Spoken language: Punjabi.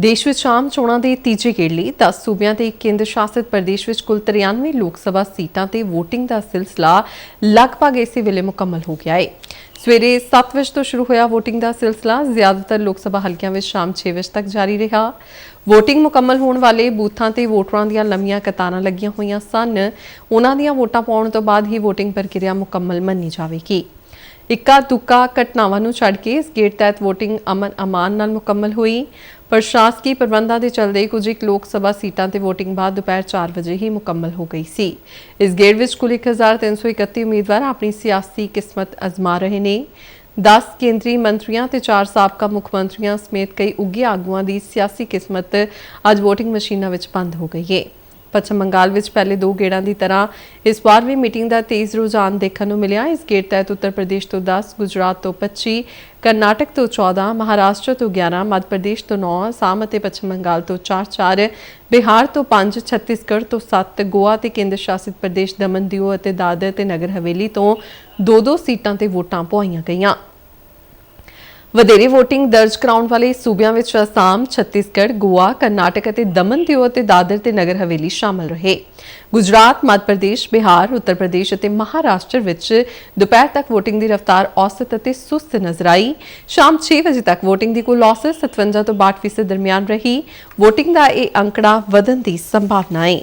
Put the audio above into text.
ਦੇਸ਼ ਵਿੱਚ ਆਮ ਚੋਣਾਂ ਦੇ ਤੀਜੇ ਗੇੜ ਲਈ 10 ਸੂਬਿਆਂ ਤੇ ਇੱਕ ਕੇਂਦਰ ਸ਼ਾਸਿਤ ਪ੍ਰਦੇਸ਼ ਵਿੱਚ ਕੁੱਲ 93 ਲੋਕ ਸਭਾ ਸੀਟਾਂ ਤੇ VOTING ਦਾ ਸਿਲਸਿਲਾ ਲਗਭਗ ਇਸੇ ਵੇਲੇ ਮੁਕੰਮਲ ਹੋ ਗਿਆ ਹੈ ਸਵੇਰੇ 7 ਵਜੇ ਤੋਂ ਸ਼ੁਰੂ ਹੋਇਆ VOTING ਦਾ ਸਿਲਸਿਲਾ, ਜ਼ਿਆਦਾਤਰ ਲੋਕ ਸਭਾ ਹਲਕਿਆਂ ਵਿੱਚ ਸ਼ਾਮ 6 ਵਜੇ ਤੱਕ ਜਾਰੀ ਰਿਹਾ। VOTING ਮੁਕੰਮਲ ਹੋਣ ਵਾਲੇ ਬੂਥਾਂ ਤੇ ਵੋਟਰਾਂ ਦੀਆਂ ਲੰਮੀਆਂ ਕਤਾਰਾਂ ਲੱਗੀਆਂ ਹੋਈਆਂ ਸਨ। ਉਹਨਾਂ ਦੀਆਂ ਵੋਟਾਂ ਪਾਉਣ ਤੋਂ ਬਾਅਦ ਹੀ VOTING ਪ੍ਰਕਿਰਿਆ ਮੁਕੰਮਲ ਮੰਨੀ ਜਾਵੇਗੀ। ਇੱਕਾ ਦੁੱਕਾ ਘਟਨਾਵਾਂ ਨੂੰ ਛੱਡ ਕੇ ਇਸ ਗੇਟ ਤਹਿਤ VOTING ਅਮਨ ਅਮਾਨ ਨਾਲ ਮੁਕੰਮਲ ਹੋਈ। ਪ੍ਰਸ਼ਾਸਕੀ ਪ੍ਰਬੰਧਾਂ ਦੇ ਚਲਦੇ ਕੁਝ ਇੱਕ ਲੋਕ ਸਭਾ ਸੀਟਾਂ ਤੇ VOTING ਬਾਅਦ ਦੁਪਹਿਰ 4 ਵਜੇ ਹੀ ਮੁਕੰਮਲ ਹੋ ਗਈ ਸੀ। ਇਸ ਗੇੜ ਵਿੱਚ ਕੁੱਲ 1331 ਉਮੀਦਵਾਰ ਆਪਣੀ ਸਿਆਸੀ ਕਿਸਮਤ ਅਜ਼ਮਾ ਰਹੇ ਨੇ। 10 ਕੇਂਦਰੀ ਮੰਤਰੀਆਂ ਤੇ 4 ਸਾਬਕਾ ਮੁੱਖ ਮੰਤਰੀਆਂ ਸਮੇਤ ਕਈ ਉੱਘੇ ਆਗੂਆਂ ਦੀ ਸਿਆਸੀ ਕਿਸਮਤ ਅੱਜ VOTING ਮਸ਼ੀਨਾਂ ਵਿੱਚ ਬੰਦ ਹੋ ਗਈ ਹੈ ਪੱਛਮ ਬੰਗਾਲ ਵਿੱਚ ਪਹਿਲੇ ਦੋ ਗੇੜਾਂ ਦੀ ਤਰ੍ਹਾਂ ਇਸ ਵਾਰ ਵੀ ਮੀਟਿੰਗ ਦਾ ਤੇਜ਼ ਰੁਝਾਨ ਦੇਖਣ ਨੂੰ ਮਿਲਿਆ। ਇਸ ਗੇੜ ਤਹਿਤ ਉੱਤਰ ਪ੍ਰਦੇਸ਼ ਤੋਂ 10 ਗੁਜਰਾਤ ਤੋਂ 25 ਕਰਨਾਟਕ ਤੋਂ 14 ਮਹਾਰਾਸ਼ਟਰ ਤੋਂ 11 ਮੱਧ ਪ੍ਰਦੇਸ਼ ਤੋਂ 9 ਅਸਾਮ ਅਤੇ ਪੱਛਮ ਬੰਗਾਲ ਤੋਂ 4-4 ਬਿਹਾਰ ਤੋਂ 5 ਛੱਤੀਸਗੜ੍ਹ ਤੋਂ 7 ਗੋਆ ਤੇ ਕੇਂਦਰ ਸ਼ਾਸਿਤ ਪ੍ਰਦੇਸ਼ ਦਮਨ ਦਿਓ ਅਤੇ ਦਾਦਰ ਤੇ ਨਗਰ ਹਵੇਲੀ ਤੋਂ 2-2 ਸੀਟਾਂ ਤੇ ਵੋਟਾਂ ਪਵਾਈਆਂ ਗਈਆਂ। ਵਧੇਰੇ VOTING ਦਰਜ ਕਰਾਉਣ ਵਾਲੇ ਸੂਬਿਆਂ ਵਿੱਚ ਅਸਾਮ, ਛੱਤੀਸਗੜ੍ਹ, ਗੋਆ, ਕਰਨਾਟਕ ਅਤੇ ਦਮਨ ਦਿਊ ਅਤੇ ਦਾਦਰ ਤੇ ਨਗਰ ਹਵੇਲੀ ਸ਼ਾਮਲ ਰਹੇ। ਗੁਜਰਾਤ, ਮੱਧ ਪ੍ਰਦੇਸ਼, ਬਿਹਾਰ, ਉੱਤਰ ਪ੍ਰਦੇਸ਼ ਅਤੇ ਮਹਾਰਾਸ਼ਟਰ ਵਿੱਚ ਦੁਪਹਿਰ ਤੱਕ VOTING ਦੀ ਰਫ਼ਤਾਰ ਔਸਤ ਅਤੇ ਸੁਸਤ ਨਜ਼ਰ ਆਈ। ਸ਼ਾਮ 6 ਵਜੇ ਤੱਕ VOTING ਦੀ ਕੁੱਲ ਔਸਤ 57 ਤੋਂ 62% ਦਰਮਿਆਨ ਰਹੀ। VOTING ਦਾ ਇਹ ਅੰਕੜਾ ਵਧਣ ਦੀ ਸੰਭਾਵਨਾ ਹੈ।